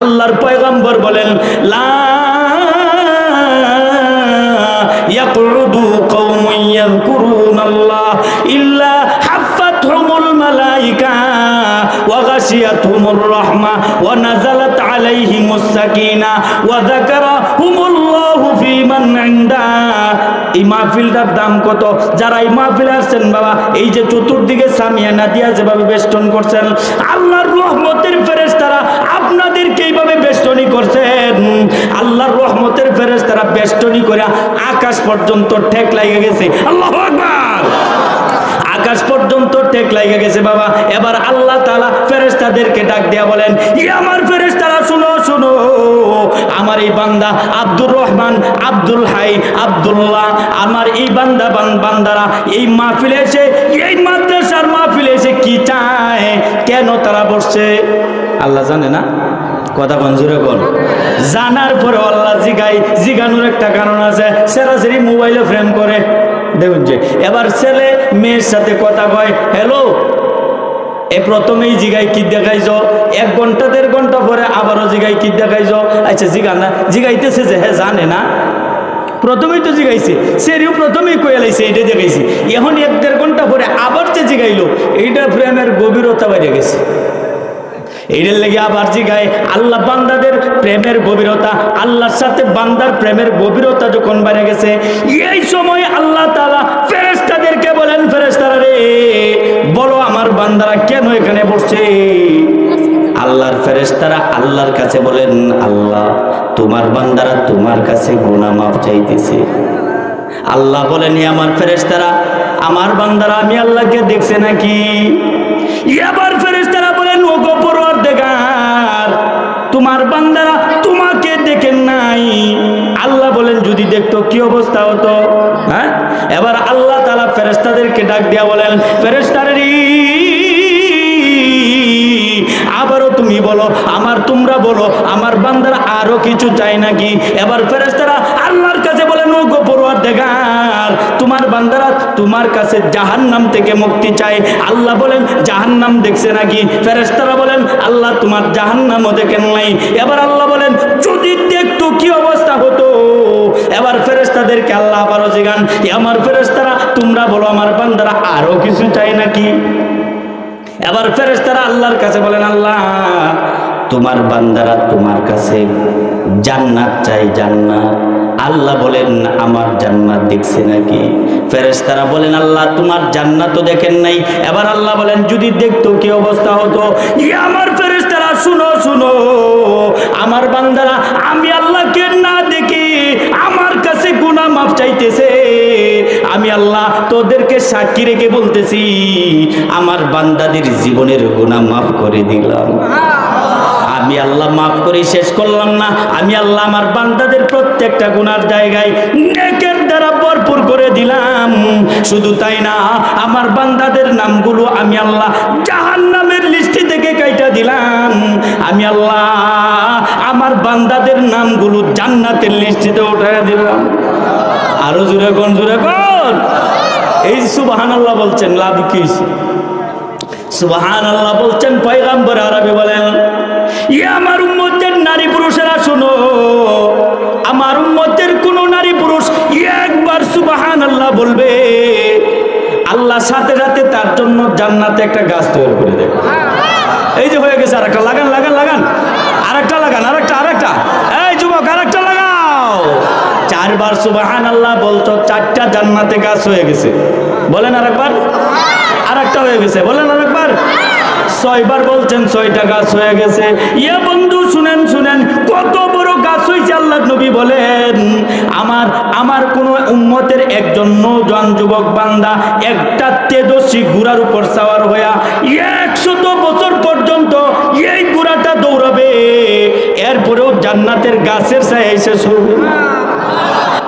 আল্লাহর পয়গম্বর বলেন, লা ইয়াকুদু কওমুন ইয়াযকুরুনাল্লাহ ইল্লা হাফাতহুমুল মালাইকা ওয়া গাশিয়াতহুমুর রাহমা ওয়া নাযালাত আলাইহিমুস সাকিনা ইনদা এই মাহফিলটার দাম কত? যারা এই মাহফিলে আসছেন, বাবা, এই যে চতুর্দিকে সামিয়ানা দিয়া যেভাবে বেষ্টন করছেন, আল্লাহর রহমতের ফেরেস তারা আপনাদেরকে এইভাবে বেষ্টনী করছেন। আল্লাহর রহমতের ফেরেস তারা বেষ্টনী করে আকাশ পর্যন্ত ঠেক লাগে গেছে। আল্লাহ আকবার! আকাশ পর্যন্ত ঠেক লাগে গেছে, বাবা। এবার আল্লাহ তালা ফেরেস্তাদেরকে ডাক দিয়া বলেন ই বান্দা, আব্দুর রহমান, আব্দুল হাই, আব্দুল্লাহ, আমার এই বান্দা বান- বান্দারা এই মাহফিলে এসে, এই মাদ্রাসার মাহফিলে এসে কি চায়? কেন তারা বসছে? আল্লাহ জানে না? কথা কঞ্জুরে কর জানার পরে আল্লাহ জিগাই, জিগানোর একটা কারণ আছে। সেরাসেরি মোবাইলে ফ্রেম করে। দেখুন যে, এবার ছেলে মেয়ের সাথে কথা কয়, হ্যালো এ প্রথমেই জিগাই কি দেখাইছ? এক ঘণ্টা, দেড় ঘণ্টা পরে আবারও জিগাই কি দেখাইছ? আচ্ছা জিগা না। জিগাইতেছে যে হ্যাঁ জানে না। প্রথমেই তো জিগাইছে। সেরিও প্রথমেই কয়ে লাইছে এইটা দেখাইছি। এখন এক, দেড় ঘণ্টা পরে আবার যে জিগাইলো এইটা প্রেমের গভীরতা বাইরে গেছে। এইটার লেগে আবার জিগায়, আল্লাহ বান্দাদের প্রেমের গভীরতা, আল্লাহর সাথে বান্দার প্রেমের গভীরতা যখন বেড়ে গেছে, এই সময় বান্দারা কেন এখানে বসছে? আল্লাহর ফেরেস্তারা আল্লাহর কাছে বলেন, আল্লাহ, তোমার বান্দারা তোমার কাছে গুনাহ মাফ চাইতেছে। আল্লাহ বলেন আমার ফেরেস্তারা আমার বান্দারা আমি আল্লাহকে দেখছে নাকি? এবার ফেরেস্তারা বলেন ও গোপর দেখার তোমার বান্দারা তোমাকে দেখেন নাই। আল্লাহ বলেন, যদি দেখতো, কি অবস্থা হতো? হ্যাঁ? এবার আল্লাহ তালা ফেরেস্তাদেরকে ডাক দিয়া বলেন ফেরেস্তারেরই আবারও তুমি বলো, আমার তোমরা বলো, আমার বান্দারা আরও কিছু চাই নাকি? এবার ফেরেস্তারা আল্লাহর কাছে বলেন ও গোপরওয়ার দেখার তোমার বান্দারা তোমার কাছে জাহান্নাম থেকে মুক্তি চায়। আল্লাহ বলেন, জাহান্নাম দেখছে নাকি? ফেরেস্তারা বলেন, আল্লাহ তোমার জাহান্নামও দেখেন নাই। এবার আল্লাহ বলেন, যদি দেখতো কি অবস্থা হতো? এবার ফেরেস্তাদেরকে আল্লাহ আবারও জিগান "এ আমার ফেরেস্তারা তোমরা বলো, আমার বান্দারা আরও কিছু চাই নাকি? এবার ফেরেশতারা আল্লাহর কাছে বলেন, আল্লাহ, তোমার বান্দারা তোমার কাছে জান্নাত চাই জান্নাত। আল্লাহ বলেন, আমার জান্নাত দেখছে নাকি? ফেরেশতারা বলেন, আল্লাহ, তোমার জান্নাতও দেখেন নাই। এবার আল্লাহ বলেন, যদি দেখতো কি অবস্থা হতো? আমার ফেরেশতারা, শুনো শুনো, আমার বান্দারা, আমি আল্লাহকে না দেখি, আমার কাছে গুনাহ মাফ চাইতেছে। আমি আল্লাহ তোদেরকে সাক্ষী রেখে বলতেছি আমার বান্দাদের জীবনের গুনাহ মাফ করে দিলাম। আমি আল্লাহ মাফ করে শেষ করলাম না আমি আল্লাহ আমার বান্দাদের প্রত্যেকটা গুনার জায়গায় নেকের দ্বারা ভরপুর করে দিলাম। শুধু তাই না আমার বান্দাদের নামগুলো আমি আল্লাহ জাহান্নামের লিস্টি থেকে কাইটা দিলাম। আমি আল্লাহ আমার বান্দাদের নামগুলো জান্নাতের লিস্টিতে উঠায় দিলাম। আরও জোরে কোন জোরে কোন? এই সুবাহান আল্লাহ বলছেন, লাভ কি সুবাহান আল্লাহ বলছেন, পয়গাম্বর আরবি বলেন আমার উম্মতের নারী পুরুষেরা আমার উম্মতের কোন নারী পুরুষ একবার সুবাহান আল্লাহ বলবে, আল্লাহ সাথে সাথে তার জন্য জান্নাতে একটা গাছ তৈরি করে দেবে। এই যে হয়ে গেছে আরেকটা, লাগান লাগান লাগান। চারবার সুবাহান আল্লাহ বলতো চারটা জান্নাতে গাছ হয়ে গেছে। বলেন আর একবার আর একটা হয়ে গেছে। বলেন আরেকবার। ছয়বার বলছেন, ছয়টা গাছ হয়ে গেছে। ইয়ে বন্ধু, শুনেন শুনেন, কত বড় গাছ হয়েছে আল্লাহ নবী বলেন। আমার আমার কোন উম্মতের একজন নৌজন যুবক বান্দা একটা তেজস্বী ঘোড়ার উপর সাওয়ার হইয়া একশত বছর পর্যন্ত এই ঘোড়াটা দৌড়াবে। এরপরেও জান্নাতের গাছের ছায় এসে শুরু।